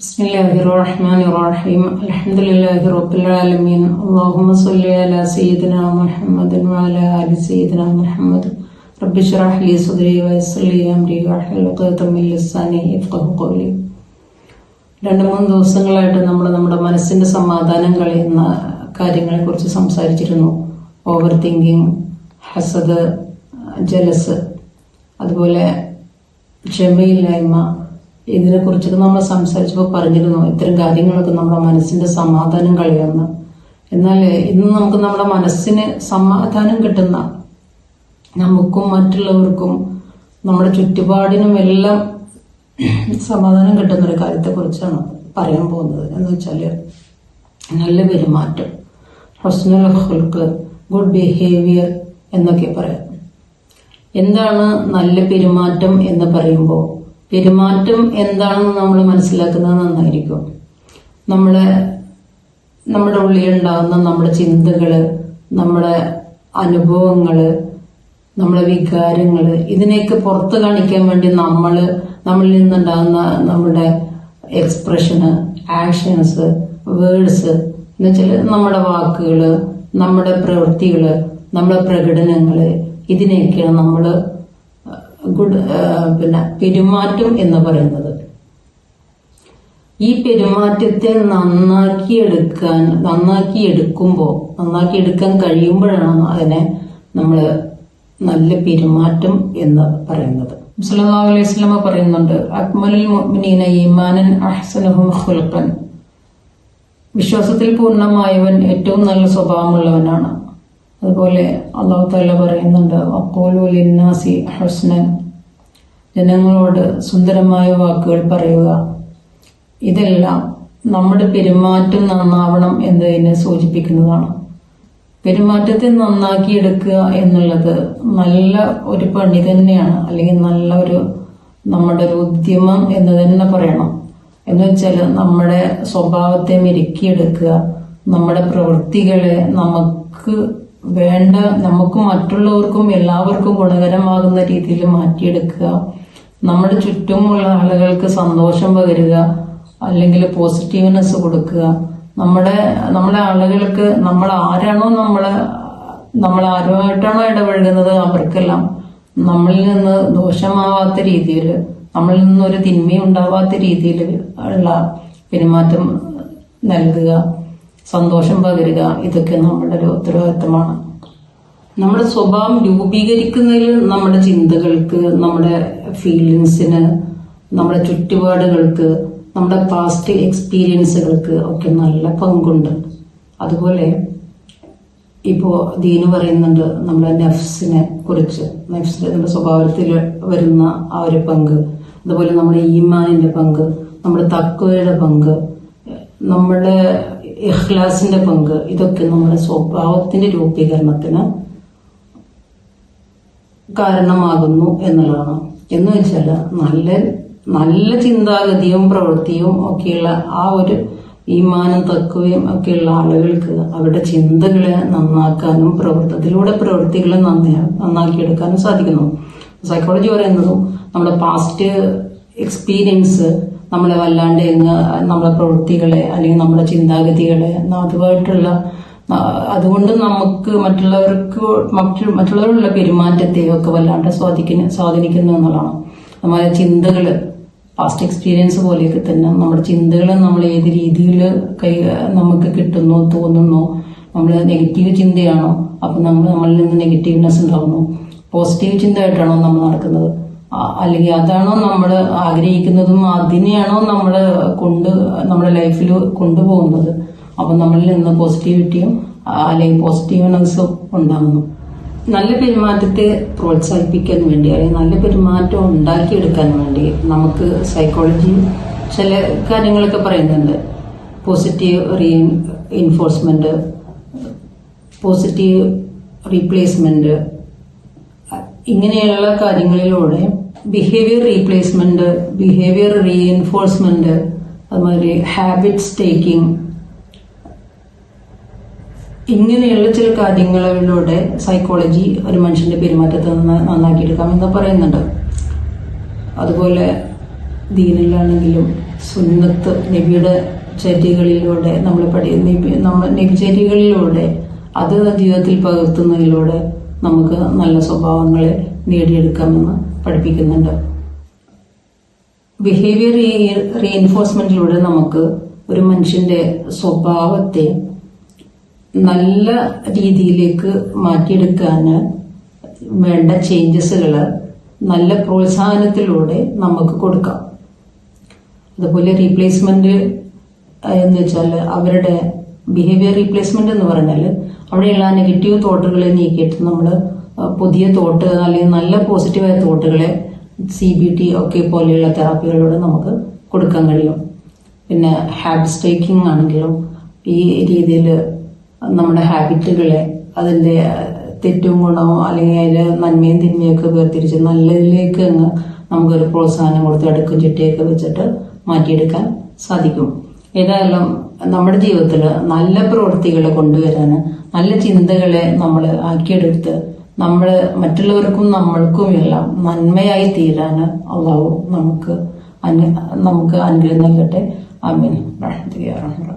بسم الله الرحمن الرحيم الحمد لله رب العالمين اللهم صل على سيدنا محمد وعلى آل سيدنا محمد رب اشرح لي صدري ويسر لي أمري واحلل عقدة من لساني يفقهوا قولي രണ്ട് മൂന്ന് ദിവസങ്ങളായിട്ട് നമ്മൾ നമ്മുടെ മനസ്സിന്റെ സമാധാനം കളയുന്ന കാര്യങ്ങളെക്കുറിച്ച് സംസാരിച്ചിരുന്നു ഓവർ തിങ്കിങ് ഹസദ് ജലസ് അതുപോലെ ക്ഷമയില്ലായ്മ ഇതിനെക്കുറിച്ചൊക്കെ നമ്മൾ സംസാരിച്ചപ്പോൾ പറഞ്ഞിരുന്നു ഇത്തരം കാര്യങ്ങളൊക്കെ നമ്മുടെ മനസ്സിന്റെ സമാധാനം കളയുന്ന എന്നാൽ ഇന്ന് നമുക്ക് നമ്മുടെ മനസ്സിന് സമാധാനം കിട്ടുന്ന നമുക്കും മറ്റുള്ളവർക്കും നമ്മുടെ ചുറ്റുപാടിനും എല്ലാം സമാധാനം കിട്ടുന്ന ഒരു കാര്യത്തെക്കുറിച്ചാണ് പറയാൻ പോകുന്നത്. എന്ന് വെച്ചാൽ നല്ല പെരുമാറ്റം ഹസ്നുൽ ഹുൽക്ക് ഗുഡ് ബിഹേവിയർ എന്നൊക്കെ പറയാം. എന്താണ് നല്ല പെരുമാറ്റം എന്ന് പറയുമ്പോൾ പെരുമാറ്റം എന്താണെന്ന് നമ്മൾ മനസ്സിലാക്കുന്നത് നന്നായിരിക്കും. നമ്മളെ നമ്മുടെ ഉള്ളിൽ ഉണ്ടാകുന്ന നമ്മുടെ ചിന്തകൾ നമ്മുടെ അനുഭവങ്ങൾ നമ്മളെ വികാരങ്ങൾ ഇതിനെയൊക്കെ പുറത്ത് കാണിക്കാൻ വേണ്ടി നമ്മൾ നമ്മളിൽ നിന്നുണ്ടാകുന്ന നമ്മുടെ എക്സ്പ്രഷന് ആക്ഷൻസ് വേർഡ്സ് എന്നുവെച്ചാൽ നമ്മുടെ വാക്കുകൾ നമ്മുടെ പ്രവൃത്തികൾ നമ്മുടെ പ്രകടനങ്ങൾ ഇതിനെയൊക്കെയാണ് നമ്മൾ ഗുഡ് പിന്നെ പെരുമാറ്റം എന്ന് പറയുന്നത്. ഈ പെരുമാറ്റത്തെ നന്നാക്കി എടുക്കാൻ നന്നാക്കി എടുക്കുമ്പോൾ നന്നാക്കി എടുക്കാൻ കഴിയുമ്പോഴാണ് അതിനെ നമ്മൾ നല്ല പെരുമാറ്റം എന്ന് പറയുന്നത്. സല്ലല്ലാഹു അലൈഹി വസല്ലമ പറയുന്നുണ്ട് അക്മലുൽ ഖുൽഖൻ. വിശ്വാസത്തിൽ പൂർണമായവൻ ഏറ്റവും നല്ല സ്വഭാവമുള്ളവനാണ്. അതുപോലെ അള്ളാഹു താല പറയുന്നുണ്ട് അക്കോലു ലിന്നാസി ഹസ്നൻ. ജനങ്ങളോട് സുന്ദരമായ വാക്കുകൾ പറയുക. ഇതെല്ലാം നമ്മുടെ പെരുമാറ്റം നന്നാവണം എന്നതിനെ സൂചിപ്പിക്കുന്നതാണ്. പെരുമാറ്റത്തെ നന്നാക്കിയെടുക്കുക എന്നുള്ളത് നല്ല ഒരു പണി തന്നെയാണ് അല്ലെങ്കിൽ നല്ല ഒരു നമ്മുടെ ഒരു ഉദ്യമം എന്ന് തന്നെ പറയണം. എന്ന് വെച്ചാൽ നമ്മുടെ സ്വഭാവത്തെ മെരുക്കിയെടുക്കുക നമ്മുടെ പ്രവൃത്തികളെ നമുക്ക് വേണ്ട നമുക്ക് മറ്റുള്ളവർക്കും എല്ലാവർക്കും ഗുണകരമാകുന്ന രീതിയിൽ മാറ്റിയെടുക്കുക. നമ്മുടെ ചുറ്റുമുള്ള ആളുകൾക്ക് സന്തോഷം പകരുക അല്ലെങ്കിൽ പോസിറ്റീവ്നെസ് കൊടുക്കുക. നമ്മുടെ നമ്മുടെ ആളുകൾക്ക് നമ്മൾ ആരാണോ നമ്മളെ നമ്മൾ ആരുമായിട്ടാണോ ഇടപഴകുന്നത് അവർക്കെല്ലാം നമ്മളിൽ നിന്ന് ദോഷമാവാത്ത രീതിയിൽ നമ്മളിൽ നിന്നൊരു തിന്മ ഉണ്ടാവാത്ത രീതിയിൽ ഉള്ള പെരുമാറ്റം നൽകുക. സന്തോഷം പകരുക. ഇതൊക്കെ നമ്മളുടെ ഒരു ഉത്തരവാദിത്തമാണ്. നമ്മുടെ സ്വഭാവം രൂപീകരിക്കുന്നതിൽ നമ്മുടെ ചിന്തകൾക്ക് നമ്മുടെ ഫീലിങ്സിന് നമ്മുടെ ചുറ്റുപാടുകൾക്ക് നമ്മുടെ പാസ്റ്റ് എക്സ്പീരിയൻസുകൾക്ക് ഒക്കെ നല്ല പങ്കുണ്ട്. അതുപോലെ ഇപ്പോ ദീന് പറയുന്നുണ്ട് നമ്മുടെ നെഫ്സിനെ കുറിച്ച്. നെഫ്സിന്റെ നമ്മുടെ സ്വഭാവത്തിൽ വരുന്ന ആ ഒരു പങ്ക്. അതുപോലെ നമ്മുടെ ഈമാനിന്റെ പങ്ക് നമ്മുടെ തക്കവയുടെ പങ്ക്. നമ്മുടെ ഇഖ്ലാസിന്റെ പങ്ക്. ഇതൊക്കെ നമ്മുടെ സ്വഭാവത്തിന്റെ രൂപീകരണത്തിന് കാരണമാകുന്നു എന്നുള്ളതാണ്. എന്ന് വെച്ചാൽ നല്ല നല്ല ചിന്താഗതിയും പ്രവൃത്തിയും ഒക്കെയുള്ള ആ ഒരു ഈമാനം തക്കുകയും ഒക്കെയുള്ള ആളുകൾക്ക് അവരുടെ ചിന്തകളെ നന്നാക്കാനും പ്രവൃത്തത്തിലൂടെ പ്രവൃത്തികളെ നന്നാ നന്നാക്കിയെടുക്കാനും സാധിക്കുന്നു. സൈക്കോളജി പറയുന്നതും നമ്മുടെ പാസ്റ്റ് എക്സ്പീരിയൻസ് നമ്മളെ വല്ലാണ്ട് എന്ന് നമ്മളെ പ്രവൃത്തികളെ അല്ലെങ്കിൽ നമ്മുടെ ചിന്താഗതികളെ അതുമായിട്ടുള്ള അതുകൊണ്ട് നമുക്ക് മറ്റുള്ളവർക്ക് മറ്റു മറ്റുള്ളവരുള്ള പെരുമാറ്റത്തെയും ഒക്കെ വല്ലാണ്ട് സ്വാധീന സ്വാധീനിക്കുന്നു എന്നുള്ളതാണ്. നമ്മുടെ ചിന്തകൾ പാസ്റ്റ് എക്സ്പീരിയൻസ് പോലെയൊക്കെ തന്നെ നമ്മുടെ ചിന്തകൾ നമ്മൾ ഏത് രീതിയിൽ കൈ നമുക്ക് കിട്ടുന്നു തോന്നുന്നു നമ്മൾ നെഗറ്റീവ് ചിന്തയാണോ അപ്പം നമ്മൾ നമ്മളിൽ നിന്ന് നെഗറ്റീവ്നെസ് ഉണ്ടാവുന്നു. പോസിറ്റീവ് ചിന്തയായിട്ടാണോ നമ്മൾ നടക്കുന്നത്? അല്ലെങ്കിൽ അതാണോ നമ്മൾ ആഗ്രഹിക്കുന്നതും അതിനെയാണോ നമ്മൾ കൊണ്ട് നമ്മുടെ ലൈഫിൽ കൊണ്ടുപോകുന്നത്? അപ്പം നമ്മളിൽ നിന്ന് പോസിറ്റിവിറ്റിയും അല്ലെങ്കിൽ പോസിറ്റീവ് പോസിറ്റീവ്നെസ്സും ഉണ്ടാകുന്നു. നല്ല പെരുമാറ്റത്തെ പ്രോത്സാഹിപ്പിക്കാൻ വേണ്ടി അല്ലെങ്കിൽ നല്ല പെരുമാറ്റം ഉണ്ടാക്കിയെടുക്കാൻ വേണ്ടി നമുക്ക് സൈക്കോളജി ചില കാര്യങ്ങളൊക്കെ പറയുന്നുണ്ട്. Positive reinforcement positive replacement ഇങ്ങനെയുള്ള കാര്യങ്ങളിലൂടെ ബിഹേവിയർ റീപ്ലേസ്മെന്റ് ബിഹേവിയർ റീഎൻഫോഴ്സ്മെന്റ് അതുമാതിരി ഹാബിറ്റ്സ് ടേക്കിംഗ് ഇങ്ങനെയുള്ള ചില കാര്യങ്ങളിലൂടെ സൈക്കോളജി ഒരു മനുഷ്യന്റെ പെരുമാറ്റത്തെ നന്നാക്കിയെടുക്കാം എന്ന് പറയുന്നുണ്ട്. അതുപോലെ ദീനിലാണെങ്കിലും സുന്നത്ത് നബിയുടെ ചര്യകളിലൂടെ നമ്മൾ പഠി നബി നമ്മൾ നബിചര്യകളിലൂടെ അത് ജീവിതത്തിൽ പകർത്തുന്നതിലൂടെ നമുക്ക് നല്ല സ്വഭാവങ്ങളെ നേടിയെടുക്കാമെന്ന് പഠിപ്പിക്കുന്നുണ്ട്. ബിഹേവിയർ റീഎൻഫോഴ്സ്മെന്റിലൂടെ നമുക്ക് ഒരു മനുഷ്യന്റെ സ്വഭാവത്തെ നല്ല രീതിയിലേക്ക് മാറ്റിയെടുക്കാൻ വേണ്ട ചേഞ്ചസുകൾ നല്ല പ്രോത്സാഹനത്തിലൂടെ നമുക്ക് കൊടുക്കാം. അതുപോലെ റീപ്ലേസ്മെന്റ് എന്ന് വെച്ചാൽ അവരുടെ ബിഹേവിയർ റീപ്ലേസ്മെന്റ് എന്ന് പറഞ്ഞാൽ അവിടെയുള്ള നെഗറ്റീവ് തോട്ടുകളെ നീക്കിയിട്ട് നമ്മൾ പുതിയ തോട്ട് അല്ലെങ്കിൽ നല്ല പോസിറ്റീവായ തോട്ടുകളെ സി ബി ടി ഒക്കെ പോലെയുള്ള തെറാപ്പികളിലൂടെ നമുക്ക് കൊടുക്കാൻ കഴിയും. പിന്നെ ഹാബിറ്റ് സ്റ്റേക്കിംഗ് ആണെങ്കിലും ഈ രീതിയിൽ നമ്മുടെ ഹാബിറ്റുകളെ അതിന്റെ തെറ്റും ഗുണവും അല്ലെങ്കിൽ അതിന്റെ നന്മയും തിന്മയൊക്കെ വേർതിരിച്ച് നല്ലതിലേക്ക് അങ്ങ് നമുക്കൊരു പ്രോത്സാഹനം കൊടുത്ത് അടുക്കും ചിട്ടയൊക്കെ വെച്ചിട്ട് മാറ്റിയെടുക്കാൻ സാധിക്കും. ഏതായാലും നമ്മുടെ ജീവിതത്തിൽ നല്ല പ്രവൃത്തികളെ കൊണ്ടുവരാൻ നല്ല ചിന്തകളെ നമ്മൾ ആക്കിയെടുത്ത് നമ്മൾ മറ്റുള്ളവർക്കും നമ്മൾക്കും എല്ലാം നന്മയായി തീരാൻ അള്ളാഹു നമുക്ക് നമുക്ക് അനുഗ്രഹം നൽകട്ടെ. അമീൻ റഹ്മത്തുള്ളാഹി